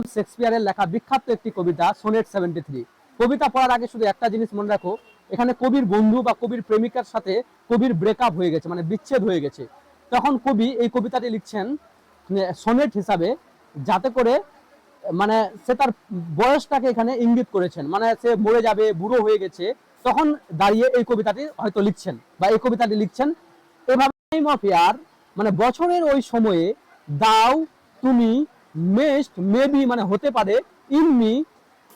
শেক্সপিয়ারের লেখা বিখ্যাত একটি কবিতা, সোনেট সেভেন্টি থ্রি কবিতা পড়ার আগে শুধু একটা জিনিস মনে রাখো, এখানে কবির বন্ধু বা কবির প্রেমিকার সাথে কবির ব্রেকআপ হয়ে গেছে মানে বিচ্ছেদ হয়ে গেছে। তখন কবি এই কবিতাটি লিখছেন সোনেট হিসাবে, যাতে করে মানে সে তার বয়সটাকে এখানে ইঙ্গিত করেছেন। মানে সে মরে যাবে, বুড়ো হয়ে গেছে, তখন দাঁড়িয়ে এই কবিতাটি হয়তো লিখছেন বা এই কবিতাটি লিখছেন এভাবে টাইম অফ ইয়ার মানে বছরের ওই সময়ে দাও তুমি মেস্ট মেবি মানে হতে পারে ইনমি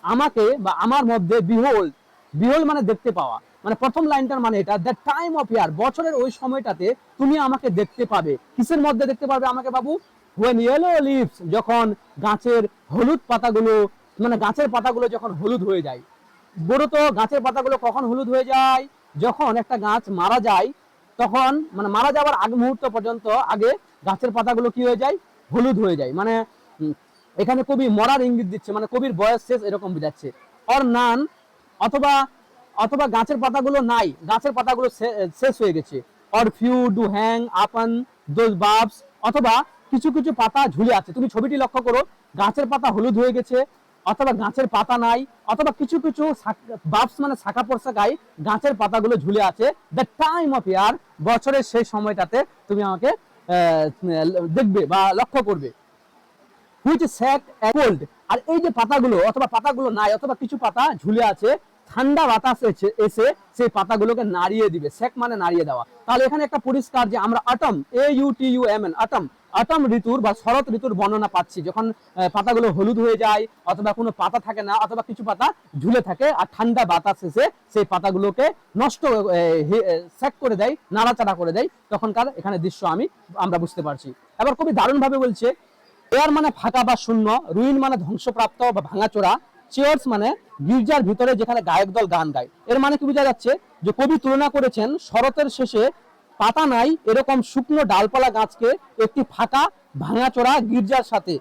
আমাকে বা আমার মধ্যে বিহোল বিহোল মানে দেখতে পাওয়া। মানে প্রথম লাইনটার মানে এটা দ্য টাইম অফ ইয়ার বছরের ওই সময়টাতে তুমি আমাকে দেখতে পাবে। কিসের মধ্যে দেখতে পাবে আমাকে বাবু? When yellow leaves, যখন গাছের হলুদ পাতাগুলো মানে গাছের পাতাগুলো যখন হলুদ হয়ে যায়। বড় তো গাছের পাতাগুলো কখন হলুদ হয়ে যায়? যখন একটা গাছ মারা যায়, তখন মানে মারা যাওয়ার আগ মুহূর্ত পর্যন্ত আগে গাছের পাতাগুলো কি হয়ে যায়? হলুদ হয়ে যায়। মানে এখানে কবি মরার ইঙ্গিত দিচ্ছে মানে কবির বয়স শেষ এরকম বোঝাচ্ছে। অর নান অথবা অথবা গাছের পাতাগুলো নাই, গাছের পাতাগুলো শেষ হয়ে গেছে। Or few, do hang, upon, those boughs, অথবা কিছু কিছু পাতা ঝুলে আছে। তুমি ছবিটি লক্ষ্য করো, গাছের পাতা হলুদ হয়ে গেছে, অথবা গাছের পাতা নাই, অথবা কিছু কিছু বাবস মানে শাখা পোশাকায় গাছের পাতাগুলো ঝুলে আছে। দ্য টাইম অফ ইয়ার বছরের সেই সময়টাতে তুমি আমাকে দেখবে বা লক্ষ্য করবে। হুইচ স্যাক কোল্ড আর এই যে পাতাগুলো, অথবা পাতাগুলো নাই, অথবা কিছু পাতা ঝুলে আছে, ঠান্ডা বাতাস এসে- সেই পাতাগুলোকে নাড়িয়ে দিবে। স্যাক মানে নাড়িয়ে দেওয়া। তাহলে এখানে একটা পরিষ্কার যে আমরা autumn A U T U M N autumn autumn ঋতুর বা শরৎ ঋতুর বর্ণনা পাচ্ছি। যখন পাতাগুলো হলুদ হয়ে যায়, অথবা কোনো পাতা থাকে না, অথবা কিছু পাতা ঝুলে থাকে আর ঠান্ডা বাতাস এসে সেই পাতাগুলোকে নষ্ট স্যাক করে দেয়, নাড়াচাড়া করে দেয়, তখনকার এখানে দৃশ্য আমি, আমরা বুঝতে পারছি। এবার খুবই দারুণভাবে বলছে এয়ার মানে ফাঁকা বা শূন্য, রুইন মানে ধ্বংসপ্রাপ্ত বা ভাঙাচোরা, চেয়ার্স মানে গির্জার ভিতরে যেখানে গায়ক দল গান গায়। এর মানে কি বোঝা যাচ্ছে? যে কবি তুলনা করেছেন, শরতের শেষে পাতা নাই, এরকম শুকনো ডালপালা গাছকে একটি ফাঁকা ভাঙাচোরা গির্জার সাথে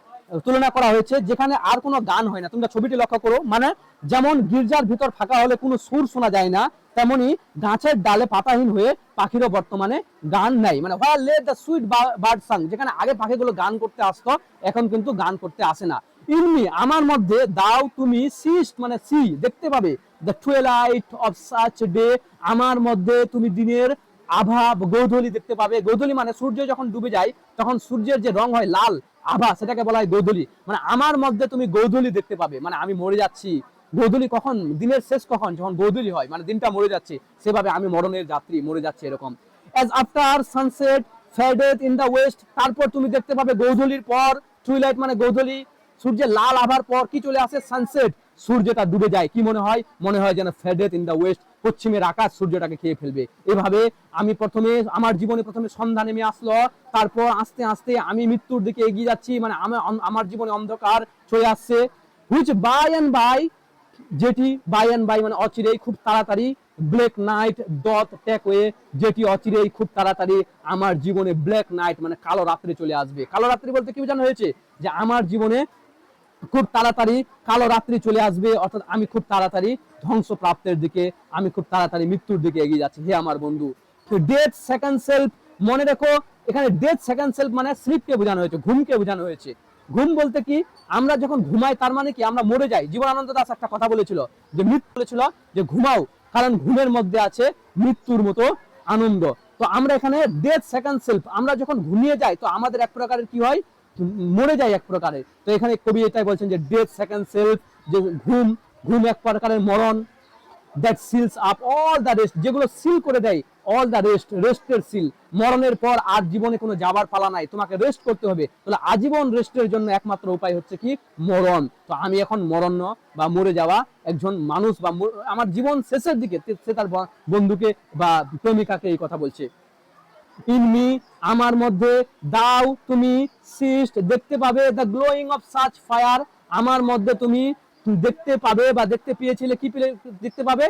তুলনা করা হয়েছে, যেখানে আর কোনো গান হয় না। তোমরা ছবিটি লক্ষ্য করো মানে যেমন গির্জার ভিতর ফাঁকা হলে কোনো সুর শোনা যায় না, তেমনি গাছের ডালে পাতাহীন হয়ে পাখিরও বর্তমানে গান নাই। মানে where late the sweet bird sang যেখানে আগে পাখিগুলো গান করতে আসতো, এখন কিন্তু গান করতে আসে না। ইনমি আমার মধ্যে দাও তুমি সিস্ট মানে সি, দেখতে পাবে। The twilight of such day আমার মধ্যে তুমি দিনের আভা গৌধলি দেখতে পাবে। গৌধলি মানে সূর্য যখন ডুবে যায়, তখন সূর্যের যে রং হয় লাল আভা, সেটাকে বলা হয় গৌধলি। মানে আমার মধ্যে তুমি গৌধলি দেখতে পাবে। মানে আমি মরে যাচ্ছি। গৌধলি কখন? দিনের শেষ কখন? যখন গৌধলি হয় মানে দিনটা মরে যাচ্ছে, সেভাবে আমি মরণের যাত্রী, মরে যাচ্ছে এরকম। As after sunset faded in the west তারপর তুমি দেখতে পাবে গৌধলির পর টুইলাইট মানে গৌধলি, সূর্যের লাল আভার পর কি চলে আসে? সানসেট সূর্যটা ডুবে যায়। কি মনে হয়? মনে হয় যেন ফেডেড ইন দ্য ওয়েস্ট পশ্চিমের আকাশ সূর্যটাকে খেয়ে ফেলবে। এভাবে আমি প্রথমে, আমার জীবনে প্রথমে সন্ধ্যা নেমে আসলো, তারপর আস্তে আস্তে আমি মৃত্যুর দিকে এগিয়ে যাচ্ছি মানে আমার জীবনে অন্ধকার চলে আসছে হুইচ বাই অ্যান্ড বাই যেটি বাই অ্যান্ড বাই মানে অচিরেই খুব তাড়াতাড়ি black night doth take way যেটি অচিরেই খুব তাড়াতাড়ি আমার জীবনে ব্ল্যাক নাইট মানে কালো রাত্রে চলে আসবে। কালো রাত্রি বলতে কি বোঝানো হয়েছে? যে আমার জীবনে খুব তাড়াতাড়ি কালো রাত্রি চলে আসবে, অর্থাৎ আমি খুব তাড়াতাড়ি ধ্বংসপ্রাপ্তের দিকে আমি খুব তাড়াতাড়ি মৃত্যুর দিকে এগিয়ে যাচ্ছি। হে আমার বন্ধু ডেথ সেকেন্ড সেলফ মনে রেখো, এখানে ডেথ সেকেন্ড সেলফ মানে স্লিপকে বোঝানো হয়েছে, ঘুমকে বোঝানো হয়েছে। ঘুম বলতে কি, আমরা যখন ঘুমাই তার মানে কি, আমরা মরে যাই। জীবনানন্দ দাস একটা কথা বলেছিল, যে মৃত্যু বলেছিল যে ঘুমাও, কারণ ঘুমের মধ্যে আছে মৃত্যুর মতো আনন্দ। তো আমরা এখানে ডেথ সেকেন্ড সেলফ আমরা যখন ঘুমিয়ে যাই, তো আমাদের এক প্রকারের কি হয়? মরে যায় এক প্রকারে। তো এখানে কবি এটাই বলছেন যে ডেথ সেকেন্ড সেলফ যে ঘুম ঘুম এক প্রকারের মরণ that seals up all the rest যেগুলো সিল করে দেয় অল দ্য রেস্ট রেস্টের সিল মরণের পর আর জীবনে কোনো যাবার পালা নাই, তোমাকে রেস্ট করতে হবে। তাহলে আজীবন রেস্টের জন্য একমাত্র উপায় হচ্ছে কি? মরণ। তো আমি এখন মরণ্য বা মরে যাওয়া একজন মানুষ বা আমার জীবন শেষের দিকে সে তার বন্ধুকে বা প্রেমিকাকে এই কথা বলছে। ইন মি আমার মধ্যে দাও তুমি সিস্ট দেখতে পাবে the glowing of such fire আমার মধ্যে তুমি দেখতে পাবে বা দেখতে পেয়েছিলে, কি পেলে, দেখতে পাবে?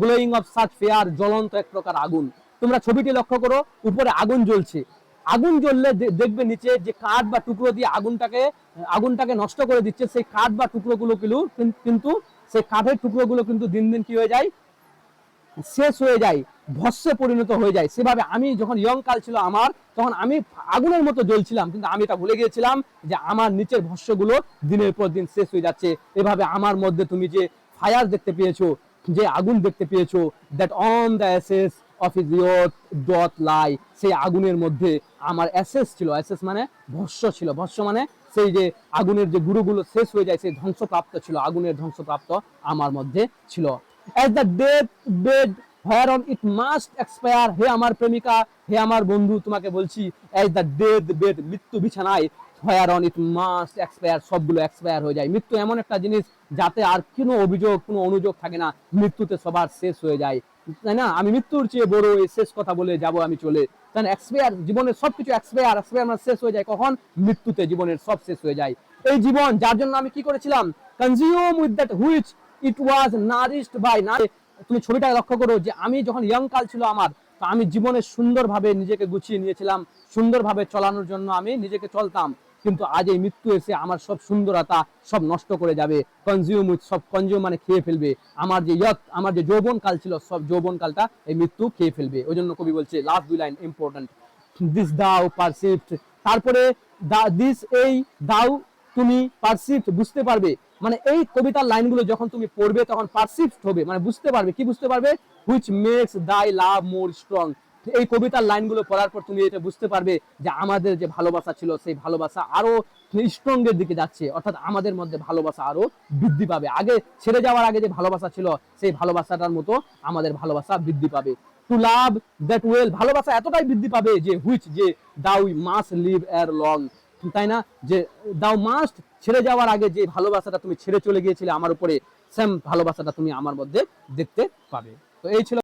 গ্লোয়িং অফ সাচ ফায়ার জ্বলন্ত এক প্রকার আগুন। তোমরা ছবিটি লক্ষ্য করো, উপরে আগুন জ্বলছে। আগুন জ্বললে দেখবে নিচে যে কাঠ বা টুকরো দিয়ে আগুনটাকে আগুনটাকে নষ্ট করে দিচ্ছে, সেই কাঠ বা টুকরোগুলো কিন্তু কিন্তু সেই কাঠের টুকরোগুলো কিন্তু দিন দিন কি হয়ে যায়? শেষ হয়ে যায়। ভস্যে পরিণত হয়ে যায়। সেভাবে আমি যখন ইয়ং কাল ছিল আমার, তখন আমি আগুনের মতো জ্বলছিলাম, কিন্তু আমি এটা ভুলে গিয়েছিলাম যে আমার নিচের ভস্যগুলো দিনের পর দিন শেষ হয়ে যাচ্ছে। এভাবে আমার মধ্যে তুমি যে ফায়ার দেখতে পেয়েছ, যে আগুন দেখতে পেয়েছ that on the ashes of his doth lie সেই আগুনের মধ্যে আমার অ্যাসেস ছিল অ্যাসেস মানে ভস্য ছিল। ভস্য মানে সেই যে আগুনের যে গুরুগুলো শেষ হয়ে যায়, সেই ধ্বংসপ্রাপ্ত ছিল, আগুনের ধ্বংসপ্রাপ্ত আমার মধ্যে ছিল। As the death bed on it must expire হে আমার প্রেমিকা, হে আমার বন্ধু, তোমাকে বলছি অ্যাজ দ্য ডেথ বেড মৃত্যু বিছানায় অন ইট মাস্ট এক্সপায়ার সবগুলো এক্সপায়ার হয়ে যায়। মৃত্যু এমন একটা জিনিস যাতে আর কোনো অভিযোগ, কোনো অনুযোগ থাকে না, মৃত্যুতে সবার শেষ হয়ে যায়। তাই না? আমি মৃত্যুর চেয়ে বড় এই শেষ কথা বলে যাব আমি চলে। তাই এক্সপায়ার জীবনের সবকিছু এক্সপায়ার এক্সপায়ার মানে শেষ হয়ে যায়। কখন? মৃত্যুতে জীবনের সব শেষ হয়ে যায়। এই জীবন, যার জন্য আমি কি করেছিলাম? Consume with that which it was nourished by না তুমি ছবিটা লক্ষ্য করো যে আমি যখন ইয়ং কাল ছিল আমার, তো আমি জীবনে সুন্দরভাবে নিজেকে গুছিয়ে নিয়েছিলাম, সুন্দরভাবে চলানোর জন্য আমি নিজেকে চলতাম। কিন্তু আজ এই মৃত্যু এসে আমার সব সুন্দরতা সব নষ্ট করে যাবে কনজিউম সব কনজিউম মানে খেয়ে ফেলবে। আমার যে ইয়ত আমার যে যৌবন কাল ছিল, সব যৌবন কালটা এই মৃত্যু খেয়ে ফেলবে। ওই জন্য কবি বলছে লাস্ট দুই লাইন ইম্পর্টেন্ট দিস দাও পারসিফট তারপরে দা দিস এই দাও তুমি পারসিফট বুঝতে পারবে। মানে এই কবিতার লাইনগুলো যখন তুমি পড়বে, তখন পারসিফট হবে। মানে বুঝতে পারবে। কি বুঝতে পারবে? হুইচ মেক্স দাই লাভ মোর স্ট্রং এই কবিতার লাইনগুলো পড়ার পর তুমি এটা বুঝতে পারবে যে আমাদের যে ভালোবাসা ছিল, সেই ভালোবাসা আরও স্ট্রং এর দিকে যাচ্ছে। অর্থাৎ আমাদের মধ্যে ভালোবাসা আরও বৃদ্ধি পাবে। আগে ছেড়ে যাওয়ার আগে যে ভালোবাসা ছিল, সেই ভালোবাসাটার মতো আমাদের ভালোবাসা বৃদ্ধি পাবে। টু লাভ দ্যাট ওয়েল ভালোবাসা এতটাই বৃদ্ধি পাবে যে হুইচ যে দাউ মাস লিভ এর লং তাই না? যে দাও মাস্ট ছেড়ে যাওয়ার আগে যে ভালোবাসাটা তুমি ছেড়ে চলে গিয়েছিলে, আমার উপরে সেম ভালোবাসাটা তুমি আমার মধ্যে দেখতে পাবে। তো এই ছিল